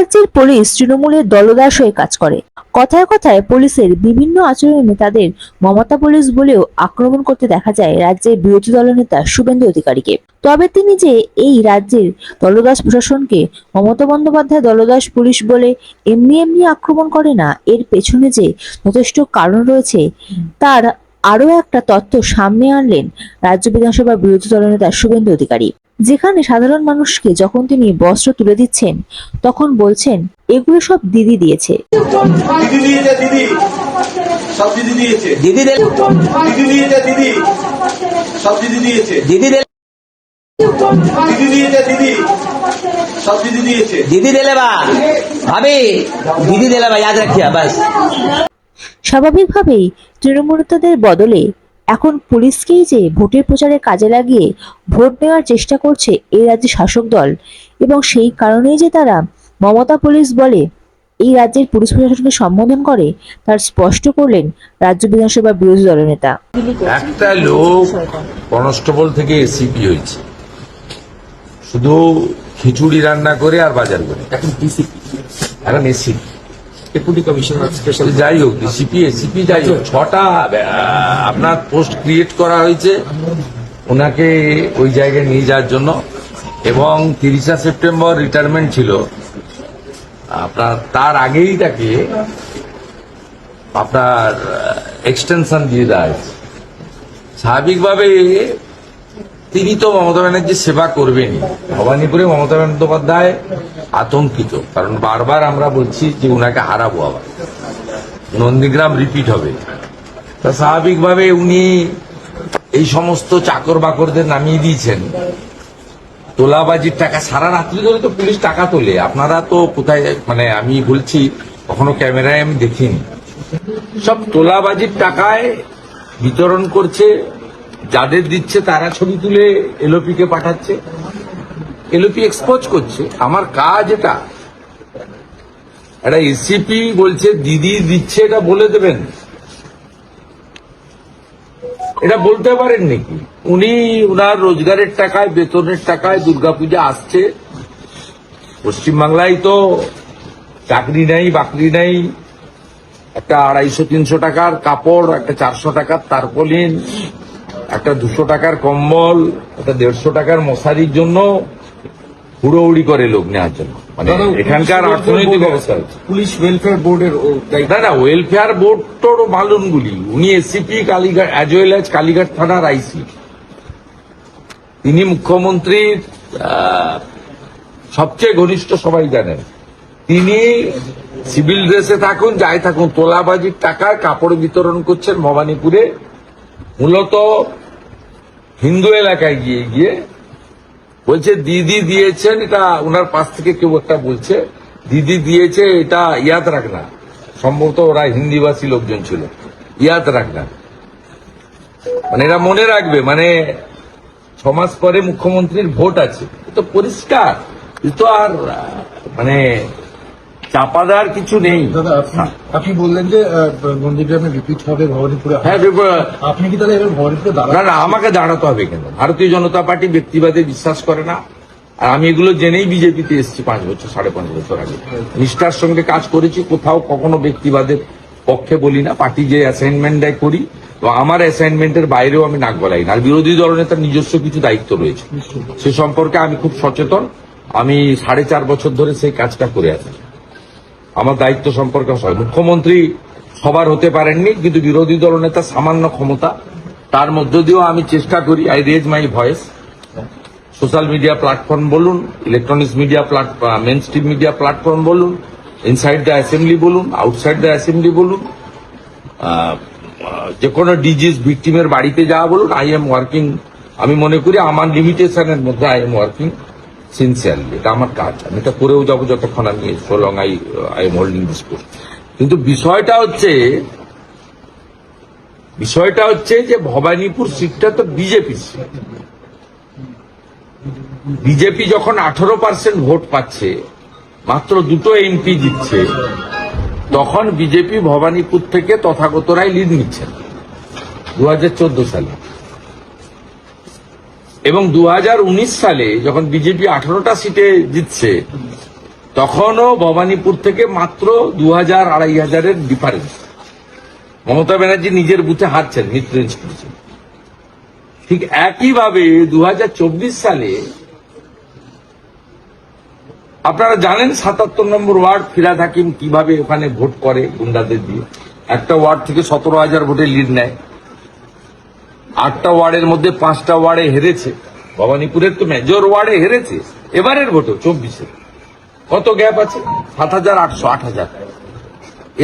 রাজ্যের পুলিশ তৃণমূলের দলদাস হয়ে কাজ করে। কথায় কথায় পুলিশের বিভিন্ন আচরণে তাদের মমতা পুলিশ বলেও আক্রমণ করতে দেখা যায় রাজ্যের বিরোধী দলনেতা শুভেন্দু অধিকারীকে। তবে তিনি যে এই রাজ্যের দলদাস প্রশাসনকে মমতা বন্দ্যোপাধ্যায় দলদাস পুলিশ বলে এমনি এমনি আক্রমণ করে না, এর পেছনে যে যথেষ্ট কারণ রয়েছে, তার আরও একটা তথ্য সামনে আনলেন রাজ্য বিধানসভার বিরোধী দলনেতা শুভেন্দু অধিকারী। যেখানে সাধারণ মানুষকে যখন তিনি বস্ত্র তুলে দিচ্ছেন তখন বলছেন এগুলো সব দিদি দিয়েছে। দিদি দিলে বা। দিদি বা স্বাভাবিকভাবেই তৃণমূলতাদের বদলে এখন পুলিশকেই যে ভোটের প্রচারে কাজে লাগিয়ে ভোট নেওয়ার চেষ্টা করছে এই রাজ্যের শাসক দল। এবং সেই কারণেই যে তারা মমতা পুলিশ বলে এই রাজ্যের পুলিশ প্রশাসনকে সম্বোধন করে, তার স্পষ্ট করলেন রাজ্য বিধানসভার বিরোধী দলনেতা একটা লোক কনস্টেবল থেকে এসিপি হয়েছে। শুধু খিচুড়ি রান্না করে আর বাজার করে। এখন এখন এসিপি। ডেপুটি কমিশনার স্পেশাল যাই হোক ডিসিপি সিপি যাই হোক, ছটা আপনার পোস্ট ক্রিয়েট করা হয়েছে। ওনাকে ওই জায়গায় নিয়ে যাওয়ার জন্য। এবং তিরিশা সেপ্টেম্বর রিটায়ারমেন্ট ছিল। আপনার, তার আগেই তাকে আপনার এক্সটেনশন দিয়ে দেওয়া হয়েছে। স্বাভাবিকভাবে তিনি তো মমতা ব্যানার্জির সেবা করবেনই। ভবানীপুরে মমতা বন্দ্যোপাধ্যায় আতঙ্কিত, কারণ বারবার আমরা বলছি যে উনাকে হারাবো আবার। নন্দীগ্রাম রিপিট হবে। তা স্বাভাবিকভাবে উনি এই সমস্ত চাকর বাকরদের নামিয়ে দিয়েছেন। তোলাবাজির টাকা সারা রাত্রি ধরে তো পুলিশ টাকা তোলে। আপনারা তো কোথায় মানে আমি বলছি, কখনো ক্যামেরায় আমি দেখিনি। সব তোলাবাজির টাকায় বিতরণ করছে, যাদের দিচ্ছে তারা ছবি তুলে এলওপি কে পাঠাচ্ছে। এলওপি এক্সপোজ করছে। আমার কাজ এটা। একটা এসিপি বলছে, দিদি দিচ্ছে, এটা বলে দেবেন। এটা বলতে পারেন নাকি? উনি উনার রোজগারের টাকায়, বেতনের টাকায় দুর্গাপূজা আসছে। পশ্চিমবাংলায় তো চাকরি নেই, বাকরি নেই। একটা আড়াইশো, তিনশো টাকার কাপড়, একটা চারশো টাকার তারপলিন, একটা দুশো টাকার কম্বল, একটা দেড়শো টাকার মশারির জন্য হুড়োহুড়ি করে লোক নেওয়ার জন্য। মানে এখানকার অর্থনৈতিক অবস্থা পুলিশ ওয়েলফেয়ার বোর্ডের না না ওয়েলফেয়ার বোর্ড তোর মালুনগুলি উনি ACP Kalighat as well as Kalighat থানার আইসি তিনি মুখ্যমন্ত্রীর সবচেয়ে ঘনিষ্ঠ সবাই জানেন। তিনি সিভিল ড্রেসে থাকুন যাই থাকুন তোলাবাজির টাকায় কাপড় বিতরণ করছেন ভবানীপুরে। মূলত হিন্দু এলাকায় গিয়ে গিয়ে বলছে, দিদি দিয়েছেন, এটা ওনার পাশ থেকে কেউ একটা বলছে, দিদি দিয়েছে, এটা ইয়াদ রাখনা। সম্ভবত ওরা হিন্দিভাষী লোকজন ছিল। ইয়াদ রাখনা। মানে এরা মনে রাখবে মানে ছমাস মাস পরে মুখ্যমন্ত্রীর ভোট আছে। তো পরিষ্কার। তো আর মানে চাপা দেওয়ার কিছু নেই। দাদা আপনি আপনি বললেন যে নন্দীগ্রামে রিপিট হবে ভবানীপুরে। হ্যাঁ আপনি কি তাহলে এবার ভবানীপুরে না দাঁড়ান? না আমাকে দাঁড়াতে হবে কেন? ভারতীয় জনতা পার্টি ব্যক্তিবাদে বিশ্বাস করে না। আর আমি এগুলো জেনেই বিজেপিতে এসেছি পাঁচ বছর সাড়ে পাঁচ বছর আগে। নিষ্ঠার সঙ্গে কাজ করেছি কোথাও কখনো ব্যক্তিবাদের পক্ষে বলি না। পার্টি যে অ্যাসাইনমেন্ট দেয় করি তো আমার অ্যাসাইনমেন্টের বাইরেও আমি নাক গলাই না আর বিরোধী দলনেতার নিজস্ব কিছু দায়িত্ব রয়েছে। সে সম্পর্কে আমি খুব সচেতন। আমি সাড়ে চার বছর ধরে সেই কাজটা করে আছি। আমার দায়িত্ব সম্পর্কে মুখ্যমন্ত্রী সবার হতে পারেননি, কিন্তু বিরোধী দলনেতা সামান্য ক্ষমতা। তার মধ্য দিয়েও আমি চেষ্টা করি I raise my voice social media platform বলুন electronics media platform mainstream media platform বলুন ইনসাইড দ্য অ্যাসেম্বলি বলুন আউটসাইড দ্য অ্যাসেম্বলি বলুন যে কোনো ডিজিজ ভিকটিমের বাড়িতে যাওয়া বলুন আই এম ওয়ার্কিং আমি মনে করি আমার লিমিটেশনের মধ্যে আই এম ওয়ার্কিং সিনসিয়ারলি এটা আমার কাজ। আমি এটা করেও যাব যতক্ষণ আমি so long I I am holding this post কিন্তু বিষয়টা হচ্ছে বিষয়টা হচ্ছে যে ভবানীপুর সিটটা তো বিজেপি সিট বিজেপি যখন আঠারো পার্সেন্ট ভোট পাচ্ছে, মাত্র দুটো এমপি জিতছে, তখন বিজেপি ভবানীপুর থেকে তথাগতরাই লিড নিচ্ছেন দু হাজার চোদ্দ সালে। এবং দু হাজার উনিশ সালে যখন বিজেপি আঠারোটা সিটে জিতছে, তখনও ভবানীপুর থেকে মাত্র দু হাজার আড়াই হাজারের ডিফারেন্স মমতা ব্যানার্জি নিজের বুথে হারছেন মিত্রেঞ্জ করছেন। ঠিক একইভাবে দু হাজার চব্বিশ সালে আপনারা জানেন সাতাত্তর নম্বর ওয়ার্ড ফিরাদ হাকিম কীভাবে ওখানে ভোট করে গুন্ডাদের দিয়ে? একটা ওয়ার্ড থেকে সতেরো হাজার ভোটে লিড নেয়। আটটা ওয়ার্ডের মধ্যে পাঁচটা ওয়ার্ডে হেরেছে। ভবানীপুরের তো মেজর ওয়ার্ডে হেরেছে। এবারের ভোটে চব্বিশে। কত গ্যাপ আছে? সাত হাজার আটশো আট হাজার।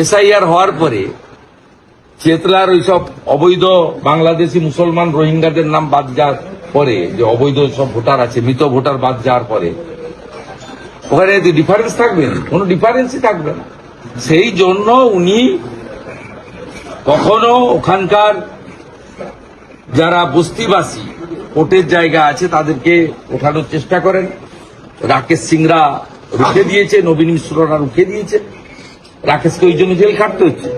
এসআইআর হওয়ার পরে চেতলার ওইসব অবৈধ বাংলাদেশি মুসলমান রোহিঙ্গাদের নাম বাদ যাওয়ার পরে, যে অবৈধ সব ভোটার আছে, মৃত ভোটার বাদ যাওয়ার পরে, ওখানে ডিফারেন্স থাকবে? না কোনো ডিফারেন্সই থাকবে না। সেই জন্য উনি কখনো ওখানকার যারা বস্তিবাসী ভোটের জায়গা আছে, তাদেরকে ওঠানোর চেষ্টা করেন। রাকেশ সিংরা রুখে দিয়েছে, নবীন মিশ্ররা রুখে দিয়েছে। রাকেশকে ওই জন্য জেল খাটতে হচ্ছে।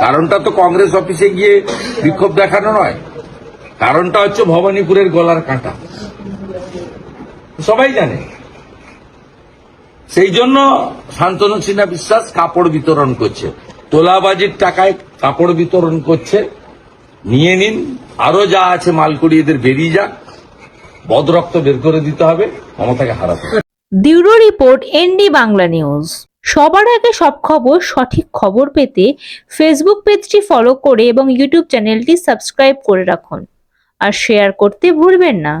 কারণটা তো কংগ্রেস অফিসে গিয়ে বিক্ষোভ দেখানো নয়। কারণটা হচ্ছে ভবানীপুরের গলার কাঁটা। সবাই জানে। সেই জন্য শান্তনু সিনহা বিশ্বাস কাপড় বিতরণ করছে। তোলাবাজির টাকায় কাপড় বিতরণ করছে। নিয়ে নিন। আরও যা আছে মালকুড়ি এদের বেরিয়ে যাক। বদরক্ত বের করে দিতে হবে মমতাকে হারাতে দিউরো রিপোর্ট, এনডি বাংলা নিউজ। সবার আগে সব খবর, সঠিক খবর পেতে ফেসবুক পেজটি ফলো করে এবং ইউটিউব চ্যানেলটি সাবস্ক্রাইব করে রাখুন। আর শেয়ার করতে ভুলবেন না।